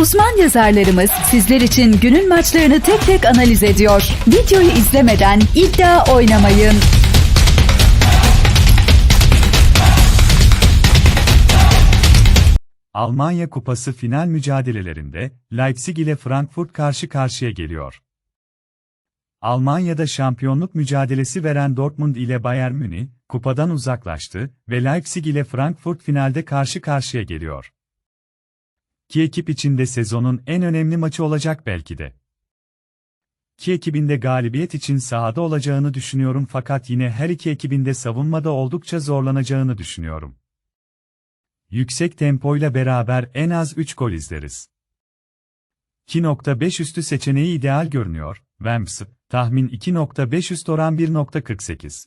Uzman yazarlarımız sizler için günün maçlarını tek tek analiz ediyor. Videoyu izlemeden iddia oynamayın. Almanya Kupası final mücadelelerinde Leipzig ile Frankfurt karşı karşıya geliyor. Almanya'da şampiyonluk mücadelesi veren Dortmund ile Bayern Münih, kupadan uzaklaştı ve Leipzig ile Frankfurt finalde karşı karşıya geliyor. İki ekip içinde sezonun en önemli maçı olacak belki de. İki ekibinde galibiyet için sahada olacağını düşünüyorum fakat yine her iki ekibinde savunmada oldukça zorlanacağını düşünüyorum. Yüksek tempoyla beraber en az 3 gol izleriz. 2.5 üstü seçeneği ideal görünüyor. Wemps, tahmin 2.5 üst oran 1.48.